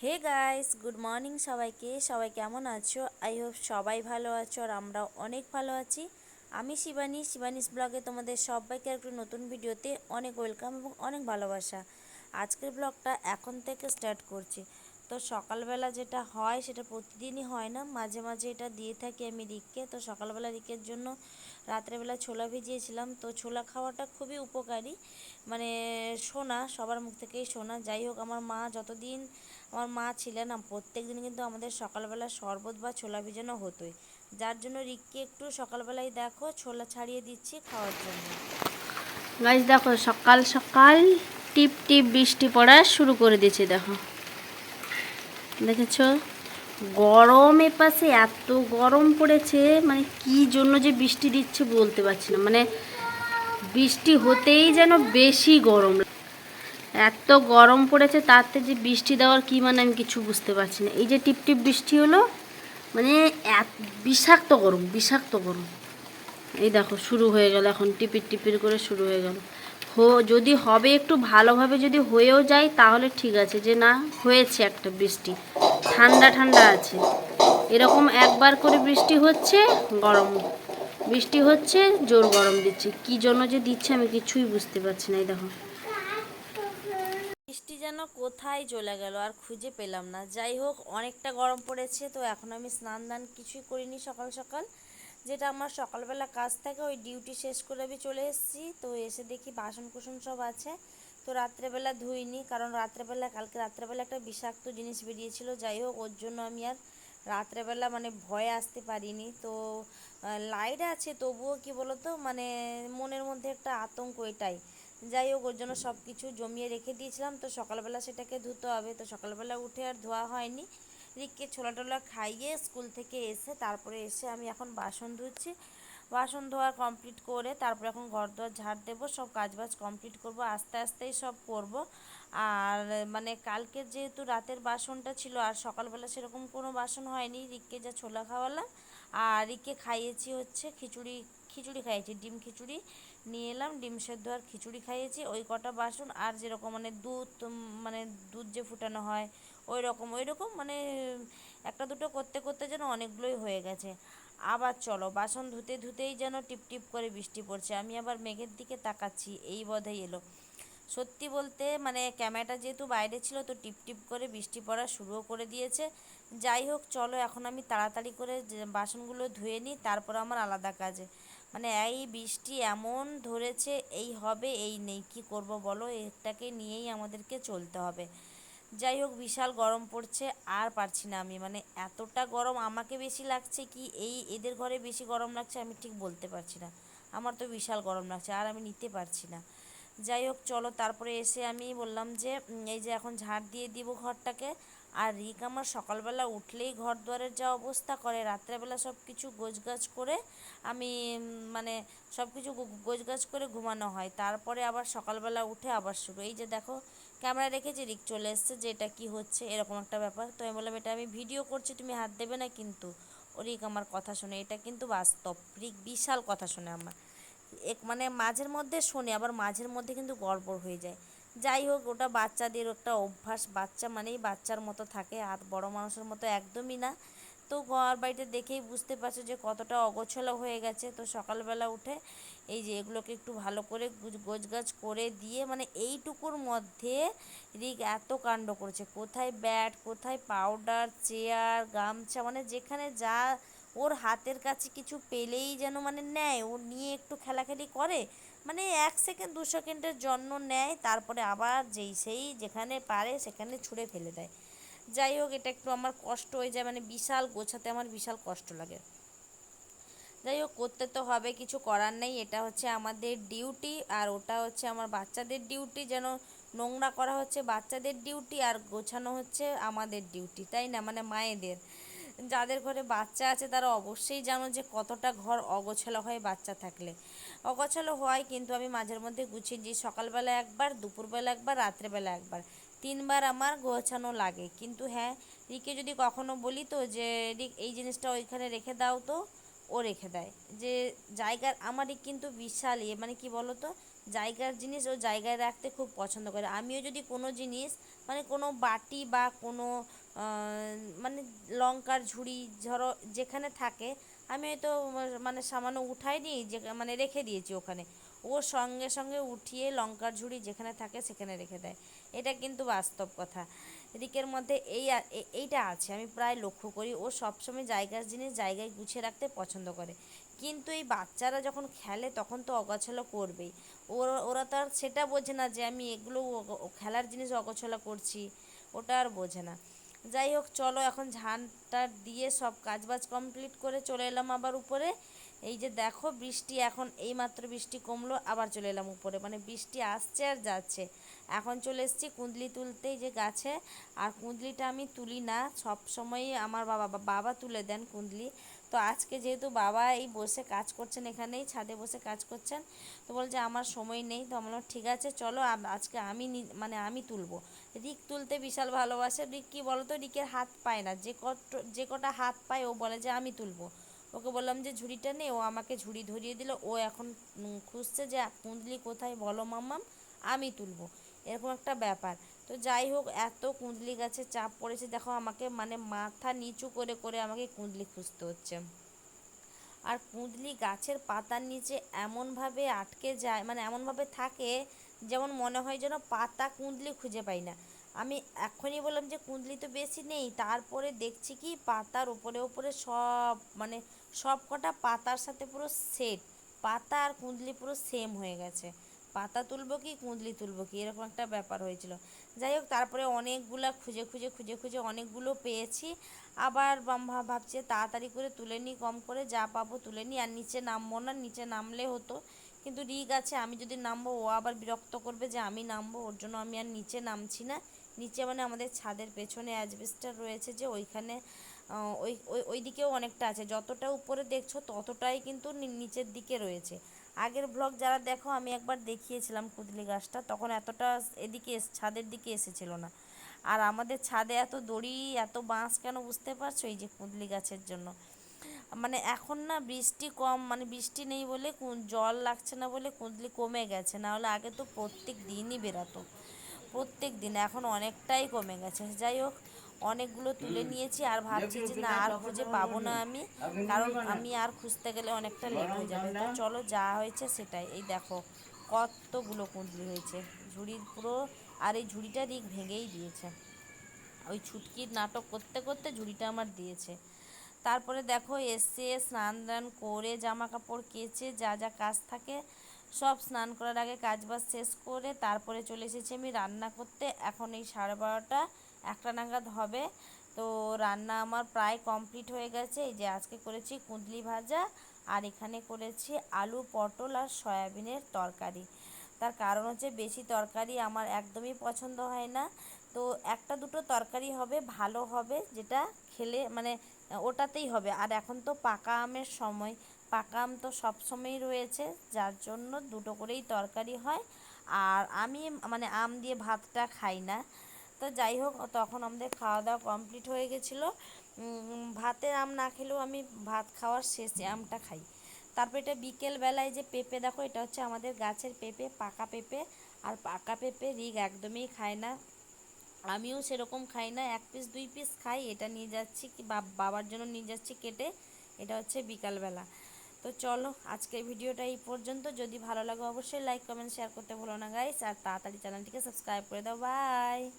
Hey guys good morning সবাইকে। সবাই কেমন আছো? আই হোপ সবাই ভালো আছো আর আমরাও অনেক ভালো আছি। আমি শিবানী। শিবানীস ব্লগে তোমাদের সবাইকে একটু নতুন ভিডিওতে অনেক ওয়েলকাম এবং অনেক ভালোবাসা। আজকের ব্লগটা এখন থেকে স্টার্ট করছি। তো সকালবেলা যেটা হয় সেটা প্রতিদিনই হয় না। মাঝে মাঝে এটা দিয়ে থাকি আমি রিককে। তো সকালবেলা রিকের জন্য রাত্রেবেলা ছোলা ভিজিয়েছিলাম। তো ছোলা খাওয়াটা খুবই উপকারী। মানে শোনা সবার মুখ থেকেই শোনা যাই হোক, আমার মা যতদিন আমার মা ছিলেন প্রত্যেক দিন কিন্তু আমাদের সকালবেলা শরবত বা ছোলা ভিজানো হতোই। যার জন্য রিককে একটু সকালবেলায় দেখো, ছোলা ছাড়িয়ে দিচ্ছি খাওয়ার জন্য। গাছ দেখো, সকাল সকাল টিপ টিপ বৃষ্টি পড়া শুরু করে দিয়েছে, দেখো। দেখেছ? গরম এ পাশে এত গরম পড়েছে মানে কি জন্য যে বৃষ্টি দিচ্ছে বলতে পারছি না। মানে বৃষ্টি হতেই যেন বেশি গরম এত গরম পড়েছে, তাতে যে বৃষ্টি দেওয়ার কি মানে আমি কিছু বুঝতে পারছি না। এই যে টিপ টিপ বৃষ্টি হলো মানে এত বিষাক্ত গরম বিষাক্ত গরম। এই দেখো, শুরু হয়ে গেল এখন, টিপির টিপির করে শুরু হয়ে গেল। হো, যদি হবে একটু ভালোভাবে যদি হয়েও যায়, তাহলে ঠিক আছে, যে না, হয়েছে একটা বৃষ্টি। ঠান্ডা ঠান্ডা আছে। এরকম একবার করে বৃষ্টি হচ্ছে, গরম। বৃষ্টি হচ্ছে, জোর গরম দিচ্ছে। কি জন্য যে দিচ্ছে আমি কিছুই বুঝতে পারছি না, এই দেখো। বৃষ্টি যেন কোথায় চলে গেল আর খুঁজে পেলাম না। যাই হোক, অনেকটা গরম পড়েছে, তো এখন আমি স্নান দান কিছুই করিনি সকাল সকাল। যেটা আমার সকালবেলা কাজ থাকে, ওই ডিউটি শেষ করে আমি চলে এসেছি। তো এসে দেখি বাসন কুসন সব আছে। তো রাত্রেবেলা ধুইনি, কারণ রাত্রেবেলা, কালকে রাত্রেবেলা একটা বিষাক্ত জিনিস বেরিয়েছিল, যাই হোক, ওর জন্য আমি আর রাত্রেবেলা মানে ভয়ে আসতে পারিনি। তো লাইট আছে, তবুও কি বলতো মানে মনের মধ্যে একটা আতঙ্ক এটাই। যাই হোক, ওর জন্য সব কিছু জমিয়ে রেখে দিয়েছিলাম, তো সকালবেলা সেটাকে ধুতে হবে। তো সকালবেলা উঠে আর ধোয়া হয়নি। রিককে ছোলা টোলা খাইয়ে স্কুল থেকে এসে, তারপরে এসে আমি এখন বাসন ধুচ্ছি। বাসন ধোয়া কমপ্লিট করে তারপর এখন ঘর দোয়ার ঝাড় দেবো, সব কাজবাজ কমপ্লিট করব, আস্তে আস্তেই সব করব। আর মানে কালকে যেহেতু রাতের বাসনটা ছিল, আর সকালবেলা সেরকম কোনো বাসন হয়নি, রিককে যা ছোলা খাওয়ালাম। আর রিককে খাইয়েছি হচ্ছে খিচুড়ি খিচুড়ি খাইয়েছি, ডিম খিচুড়ি নিয়ে এলাম, ডিম সেদ্ধ আর খিচুড়ি খাইয়েছি, ওই কটা বাসন। আর যেরকম মানে দুধ মানে দুধ যে ফুটানো হয়, ওই রকম ওই রকম মানে একটা দুটো করতে করতে যেন অনেকগুলোই হয়ে গেছে। আবার চলো, বাসন ধুতে ধুতেই যেন টিপ টিপ করে বৃষ্টি পড়ছে। আমি আবার মেঘের দিকে তাকাচ্ছি, এই বোধহয় এলো। সত্যি বলতে মানে ক্যামেরাটা যেহেতু বাইরে ছিল, তো টিপ টিপ করে বৃষ্টি পড়া শুরুও করে দিয়েছে। যাই হোক, চলো, এখন আমি তাড়াতাড়ি করে বাসনগুলো ধুয়ে নিই, তারপর আমার আলাদা কাজে। মানে এই বৃষ্টি এমন ধরেছে, এই হবে, এই নেই। কি করব বলো? এটাকে নিয়েই আমাদেরকে চলতে হবে। যাই হোক, বিশাল গরম পড়ছে, আর পারছি না আমি। মানে এতটা গরম আমাকে বেশি লাগছে কি, এই এদের ঘরে বেশি গরম লাগছে আমি ঠিক বলতে পারছি না। আমার তো বিশাল গরম লাগছে, আর আমি নিতে পারছি না। যাই হোক, চলো তারপরে এসে আমি বললাম যে এই যে এখন ঝাড় দিয়ে দিব ঘরটাকে। আর রিক আমার সকালবেলা উঠলেই ঘর দুয়ারের যা অবস্থা করে, রাত্রেবেলা সব কিছু গোছগাছ করে আমি মানে সব কিছু গোছগাছ করে ঘুমানো হয়। তারপরে আবার সকালবেলা উঠে আবার শুরু। এই যে দেখো ক্যামেরা রেখেছি রিক চলে এসছে, যে এটা কী হচ্ছে, এরকম একটা ব্যাপার। তো আমি বললাম, এটা আমি ভিডিও করছি, তুমি হাত দেবে না কিন্তু। রিক আমার কথা শোনে। এটা কিন্তু বাস্তব। রিক বিশাল কথা শোনে আমার। এক মানে মাঝের মধ্যে শোনে, আবার মাঝের মধ্যে কিন্তু গড়বড় হয়ে যায়। যাই হোক, ওটা বাচ্চাদের একটা অভ্যাস। বাচ্চা মানেই বাচ্চার মতো থাকে, আর বড় মানুষের মতো একদমই না। তো ঘর বাড়িতে দেখেই বুঝতে পারছ যে কতটা অগোছালো হয়ে গেছে। তো সকালবেলা উঠে এই যে এগুলোকে একটু ভালো করে গোছগাছ করে দিয়ে মানে এইটুকুর মধ্যে রিক এত কাণ্ড করেছে। কোথায় ব্যাট, কোথায় পাউডার, চেয়ার, গামছা মানে যেখানে যা ওর হাতের কাছে কিছু পেলেই যেন মানে নেয়। ও নিয়ে একটু খেলাখেলি করে মানে এক সেকেন্ড, দু সেকেন্ডের জন্য নেয়, তারপরে আবার যেই সেই যেখানে পারে সেখানে ছুঁড়ে ফেলে দেয়। যাই হোক, এটা একটু আমার কষ্ট হয়ে যায় মানে বিশাল গোছাতে আমার বিশাল কষ্ট লাগে। যাই হোক করতে তো হবে, কিছু করার নেই। এটা হচ্ছে আমাদের ডিউটি আর ওটা হচ্ছে আমার বাচ্চাদের ডিউটি যেন নোংরা করা হচ্ছে বাচ্চাদের ডিউটি আর গোছানো হচ্ছে আমাদের ডিউটি তাই না? মানে মায়েদের। যাদের ঘরে বাচ্চা আছে, তারা অবশ্যই জানো যে কতটা ঘর অগোছালো হয় বাচ্চা থাকলে। অগোছালো হয় কিন্তু আমি মাঝের মধ্যে গুছিয়ে দিই। সকালবেলা একবার, দুপুরবেলা একবার, রাত্রেবেলা একবার। তিনবার আমার গোছানো লাগে। কিন্তু হ্যাঁ রিকে যদি কখনো বলি তো যে, রিক, এই জিনিসটা ওইখানে রেখে দাও তো। ও রেখে দেয়। যে জায়গার আমারই কিন্তু বিশাল ইয়ে মানে কি বলো তো জায়গার জিনিস ও জায়গায় রাখতে খুব পছন্দ করে। আমিও যদি কোনো জিনিস মানে কোনো বাটি বা কোনো মানে লঙ্কার ঝুড়ি ধরো যেখানে থাকে, আমি হয়তো মানে সামান্য উঠাইনি যে মানে রেখে দিয়েছি ওখানে। ও সঙ্গে সঙ্গে উঠিয়ে লঙ্কার ঝুড়ি যেখানে থাকে সেখানে রেখে দেয়। এটা কিন্তু বাস্তব কথা। রিকের মধ্যে এই এইটা আছে। আমি প্রায় লক্ষ্য করি, ও সবসময় জায়গার জিনিস জায়গায় গুছিয়ে রাখতে পছন্দ করে। কিন্তু এই বাচ্চারা যখন খেলে, তখন তো অগোছালো করবেই। ওরা ওরা তো আর সেটা বোঝে না যে আমি এগুলো খেলার জিনিস অগোছালো করছি, ওটা আর বোঝে না। যাই হোক, চলো এখন ঝানটা দিয়ে সব কাজবাজ কমপ্লিট করে চলে এলাম আবার উপরে। এই যে দেখো, বৃষ্টি এখন এইমাত্র বৃষ্টি কমলো, আবার চলে এলাম উপরে। মানে বৃষ্টি আসছে আর যাচ্ছে। এখন চলে এসেছি কুঁদলি তুলতেই যে গাছে। আর কুঁদলিটা আমি তুলি না, সব সময়ই আমার বাবা বাবা তুলে দেন কুঁদলি। তো আজকে যেহেতু বাবা এই বসে কাজ করছেন এখানেই, ছাদে বসে কাজ করছেন, তো বলছে আমার সময় নেই। তো আমরা ঠিক আছে, চলো আজকে আমি মানে আমি তুলবো। রিক তুলতে বিশাল ভালোবাসে। রিক কী বলো তো রিকের হাত পায় না। যে কট যে কটা হাত পায়, ও বলে যে আমি তুলবো। ওকে বললাম যে ঝুড়িটা নে, ও আমাকে ঝুড়ি ধরিয়ে দিল। ও এখন খুঁজছে যে কুঁদলি কোথায়? বলো মাম্মাম, আমি তুলবো। এরকম একটা ব্যাপার। তো যাই হোক, এত কুঁদলি গাছে চাপ পড়েছে, দেখো আমাকে মানে মাথা নিচু করে করে আমাকে কুঁদলি খুঁজতে হচ্ছে। আর কুঁদলি গাছের পাতার নিচে এমনভাবে আটকে যায় মানে এমনভাবে থাকে, যেমন মনে হয় যেন পাতা কুঁদলি খুঁজে পাই না। আমি এখনই বললাম যে কুঁদলি তো বেশি নেই, তারপরে দেখছি কি পাতার উপরে উপরে সব মানে সব কটা পাতার সাথে পুরো সেট পাতা আর কুঁদলি পুরো সেম হয়ে গেছে। পাতা তুলবো কি, কুঁদলি তুলবো কি, এরকম একটা ব্যাপার হয়েছিল। যাই হোক, তারপরে অনেকগুলা খুঁজে খুঁজে খুঁজে খুঁজে অনেকগুলো পেয়েছি। আবার ভাবছি তাড়াতাড়ি করে তুলে নিই, কম করে যা পাবো তুলে নিই। আর নিচে নামবো না, নিচে নামলে হতো। কিন্তু রিগ আছে, আমি যদি নামবো, ও আবার বিরক্ত করবে যে আমি নামবো, ওর জন্য আমি আর নিচে নামছি না। নিচে মানে আমাদের ছাদের পেছনে অ্যাজবেস্টার রয়েছে যে ওইখানে ওই ওই ওই দিকেও অনেকটা আছে। যতটা উপরে দেখছ, ততটাই কিন্তু নিচের দিকে রয়েছে। আগের ব্লগ যারা দেখো, আমি একবার দেখিয়েছিলাম কুদলি গাছটা, তখন এতটা এদিকে ছাদের দিকে এসেছিল না। আর আমাদের ছাদে এত দড়ি, এত বাঁশ কেন বুঝতে পারছ? এই যে কুদলি গাছের জন্য। মানে এখন না বৃষ্টি কম মানে বৃষ্টি নেই বলে জল লাগছে না বলে কুঁদলি কমে গেছে। না হলে আগে তো প্রত্যেক দিনই বেরাতো। প্রত্যেক দিন, এখন অনেকটাই কমে গেছে। যাই হোক অনেকগুলো তুলে নিয়েছি আর ভাবছি যে না, আর খুঁজে পাবো না আমি, কারণ আমি আর খুঁজতে গেলে অনেকটা লেট হয়ে যাবে। তো চলো যা হয়েছে সেটাই। এই দেখো, কতগুলো কুঁদলি হয়েছে। ঝুড়ির পুরো, আর এই ঝুড়িটা দিক ভেঙেই দিয়েছে। ওই ছুটকির নাটক করতে করতে ঝুড়িটা আমার দিয়েছে। তারপরে দেখো, এসে স্নান দান করে জামা কাপড় কেচে যা যা কাজ থাকে, সব স্নান করার আগে কাজ বাজ শেষ করে তারপরে চলে এসেছি আমি রান্না করতে। এখন এই সাড়ে বারোটা। একটা নাগাদ হবে। তো রান্না আমার প্রায় কমপ্লিট হয়ে গেছে। এই যে আজকে করেছি কুঁদলি ভাজা, আর এখানে করেছি আলু, পটল আর সয়াবিনের তরকারি। তার কারণ হচ্ছে বেশি তরকারি আমার একদমই পছন্দ হয় না। তো একটা দুটো তরকারি হবে, ভালো হবে, যেটা খেলে মানে ওটাতেই হবে। আর এখন তো পাকা আমের সময়। পাকা আম তো সব সময়ই রয়েছে, যার জন্য দুটো করেই তরকারি হয়। আর আমি মানে আম দিয়ে ভাতটা খাই না। তো যাই হোক তখন আমাদের খাওয়া দাওয়া কমপ্লিট হয়ে গেছিল। উম, ভাতে আম না খেলেও আমি ভাত খাওয়ার শেষে আমটা খাই। তারপর এটা বিকেলবেলায় যে পেঁপে দেখো এটা হচ্ছে আমাদের গাছের পেঁপে পাকা পেঁপে। আর পাকা পেঁপে রিগ একদমই খায় না। আমিও সেরকম খাই না এক পিস দুই পিস খাই। এটা নিয়ে যাচ্ছি কি বাব- বাবার জন্য নিয়ে যাচ্ছি কেটে। এটা হচ্ছে বিকালবেলা তো চলো আজকের ভিডিওটা এই পর্যন্ত। যদি ভালো লাগে অবশ্যই লাইক কমেন্ট শেয়ার করতে ভুলো না গাইস আর তাড়াতাড়ি চ্যানেলটিকে সাবস্ক্রাইব করে দাও। বাই